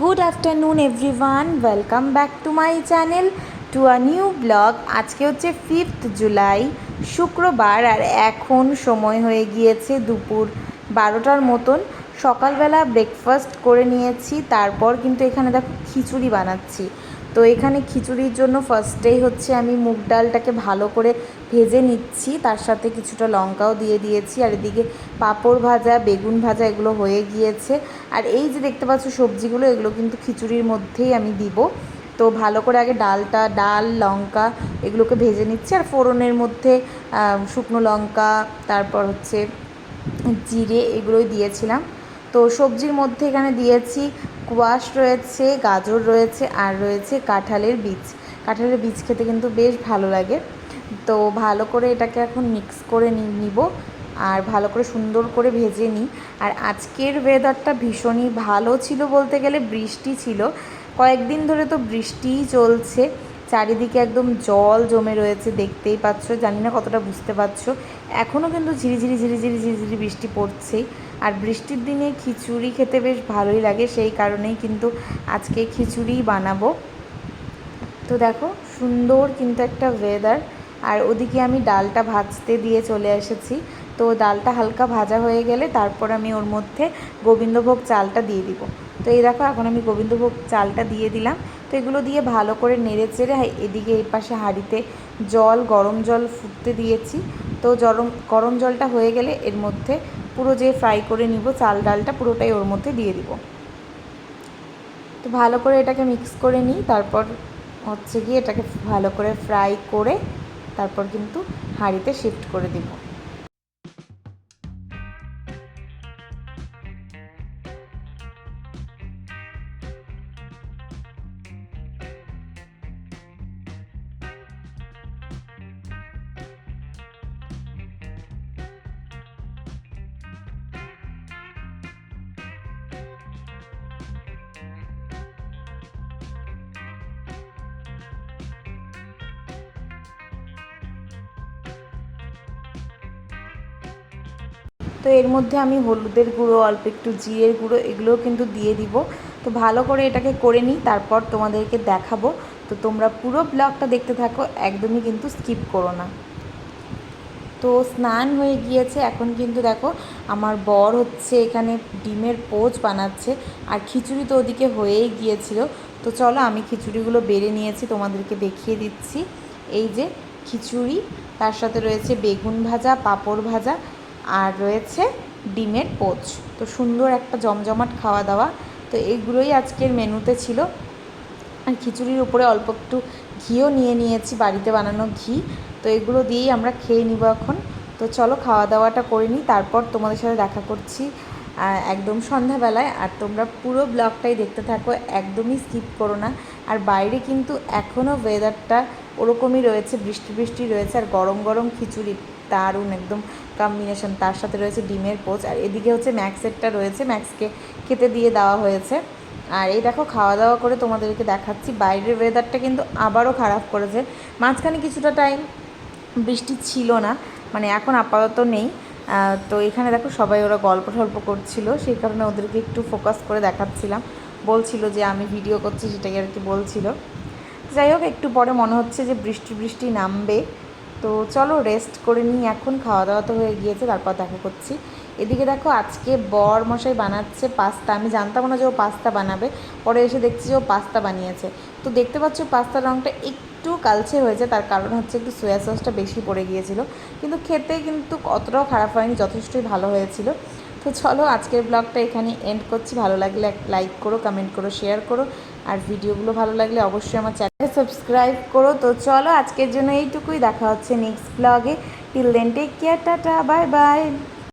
Good afternoon everyone welcome back to my channel to a new blog আজকে হচ্ছে fifth July শুক্রবার, আর এখন সময় হয়ে গিয়েছে দুপুর বারোটার মতন। সকালবেলা ব্রেকফাস্ট করে নিয়েছি, তারপর কিন্তু এখানে দেখো খিচুড়ি বানাচ্ছি। তো এখানে খিচুড়ির জন্য ফার্স্টেই হচ্ছে আমি মুগ ডালটাকে ভালো করে ভেজে নিচ্ছি, তার সাথে কিছুটা লঙ্কাও দিয়ে দিয়েছি, আর এদিকে পাঁপড় ভাজা, বেগুন ভাজা এগুলো হয়ে গিয়েছে। আর এই যে দেখতে পাচ্ছ সবজিগুলো, এগুলো কিন্তু খিচুড়ির মধ্যেই আমি দিব। তো ভালো করে আগে ডালটা, ডাল, লঙ্কা এগুলোকে ভেজে নিচ্ছি, আর ফোড়নের মধ্যে শুকনো লঙ্কা, তারপর হচ্ছে জিরে এগুলোই দিয়েছিলাম। তো সবজির মধ্যে এখানে দিয়েছি কোয়াশ রয়েছে, গাজর রয়েছে আর রয়েছে কাঁঠালের বীজ। কাঁঠালের বীজ খেতে কিন্তু বেশ ভালো লাগে। তো ভালো করে এটাকে এখন মিক্স করে নিব আর ভালো করে সুন্দর করে ভেজে নিই। আর আজকের ওয়েদারটা ভীষণই ভালো ছিল বলতে গেলে, বৃষ্টি ছিল। কয়েকদিন ধরে তো বৃষ্টিই চলছে। চারিদিকে একদম জল জমে রয়েছে, দেখতেই পাচ্ছ। জানি না কতটা বুঝতে পারছ। এখনও কিন্তু ঝিরিঝিরি ঝিরিঝিরি ঝিরিঝিরি বৃষ্টি পড়ছেই। আর বৃষ্টির দিনে খিচুড়ি খেতে বেশ ভালোই লাগে, সেই কারণেই কিন্তু আজকে খিচুড়িই বানাবো। তো দেখো, সুন্দর কিন্তু একটা ওয়েদার আর ওদিকে আমি ডালটা ভাজতে দিয়ে চলে এসেছি। তো ডালটা হালকা ভাজা হয়ে গেলে তারপর আমি ওর মধ্যে গোবিন্দভোগ চালটা দিয়ে দিব। তো এই দেখো, এখন আমি গোবিন্দভোগ চালটা দিয়ে দিলাম। তো এগুলো দিয়ে ভালো করে নেড়ে চেড়ে এদিকে এই পাশে হাঁড়িতে জল, গরম জল ফুটতে দিয়েছি। তো গরম গরম জলটা হয়ে গেলে এর মধ্যে পুরো যে ফ্রাই করে নিব, চাল ডালটা পুরোটাই ওর মধ্যে দিয়ে দিব। তো ভালো করে এটাকে মিক্স করে নিই, তারপর হচ্ছে গিয়ে এটাকে ভালো করে ফ্রাই করে তারপর কিন্তু হাঁড়িতে শিফট করে দিব। তো এর মধ্যে আমি হলুদের গুঁড়ো, অল্প একটু জিরের গুঁড়ো এগুলোও কিন্তু দিয়ে দিব। তো ভালো করে এটাকে করে নিই, তারপর তোমাদেরকে দেখাবো। তো তোমরা পুরো ব্লগটা দেখতে থাকো, একদমই কিন্তু স্কিপ করো না। তো স্নান হয়ে গিয়েছে, এখন কিন্তু দেখো আমার বর হচ্ছে এখানে ডিমের পোচ বানাচ্ছে, আর খিচুড়ি তো ওদিকে হয়েই গিয়েছিল। তো চলো আমি খিচুড়িগুলো বেড়ে নিয়েছি, তোমাদেরকে দেখিয়ে দিচ্ছি। এই যে খিচুড়ি, তার সাথে রয়েছে বেগুন ভাজা, পাঁপড় ভাজা আর রয়েছে ডিমের পোচ। তো সুন্দর একটা জমজমাট খাওয়া দাওয়া তো এইগুলোই আজকের মেনুতে ছিল। আর খিচুড়ির উপরে অল্প একটু ঘিও নিয়ে নিয়েছি, বাড়িতে বানানো ঘি। তো এগুলো দিয়েই আমরা খেয়ে নিব এখন। তো চলো খাওয়া দাওয়াটা করে নিই। তারপর তোমাদের সাথে দেখা করছি একদম সন্ধ্যাবেলায়। আর তোমরা পুরো ব্লগটাই দেখতে থাকো, একদমই স্কিপ করো না। আর বাইরে কিন্তু এখনও ওয়েদারটা ওরকমই রয়েছে বৃষ্টি বৃষ্টি রয়েছে, আর গরম গরম খিচুড়ি দারুণ একদম কম্বিনেশন তার সাথে রয়েছে ডিমের পোচ, আর এদিকে হচ্ছে ম্যাক্সেরটা রয়েছে ম্যাক্সকে খেতে দিয়ে দেওয়া হয়েছে। আর এই দেখো, খাওয়া দাওয়া করে তোমাদেরকে দেখাচ্ছি। বাইরের ওয়েদারটা কিন্তু আবারও খারাপ করেছে। মাঝখানে কিছুটা টাইম বৃষ্টি ছিল না মানে এখন আপাতত নেই। তো এখানে দেখো, সবাই ওরা গল্প টল্প করছিল, সেই কারণে ওদেরকে একটু ফোকাস করে দেখাচ্ছিলাম। বলছিল যে আমি ভিডিও করছি, সেটাই আর কি বলছিল। যাই হোক, একটু পরে মনে হচ্ছে যে বৃষ্টি বৃষ্টি নামবে। তো চলো রেস্ট করে নিই, এখন খাওয়া দাওয়া তো হয়ে গিয়েছে, তারপর দেখা করছি। এদিকে দেখো আজকে বর মশাই বানাচ্ছে পাস্তা, আমি জানতাম না যে ও পাস্তা বানাবে। পরে এসে দেখছি যে ও পাস্তা বানিয়েছে। তো দেখতে পাচ্ছ পাস্তার রঙটা একটু কালচে হয়েছে, তার কারণ হচ্ছে একটু সোয়া সসটা বেশি পড়ে গিয়েছিল। কিন্তু খেতে কিন্তু অতটাও খারাপ হয়নি, যথেষ্টই ভালো হয়েছিল। তো চলো আজকের ব্লগটা এখানে এন্ড করছি। ভালো লাগলে লাইক করো কমেন্ট করো শেয়ার করো। আর ভিডিওগুলো ভালো লাগলে অবশ্যই আমার চ্যানেলে সাবস্ক্রাইব করো। তো চলো আজকের জন্য এইটুকুই, দেখা হচ্ছে নেক্সট ব্লগে till then take care tata bye bye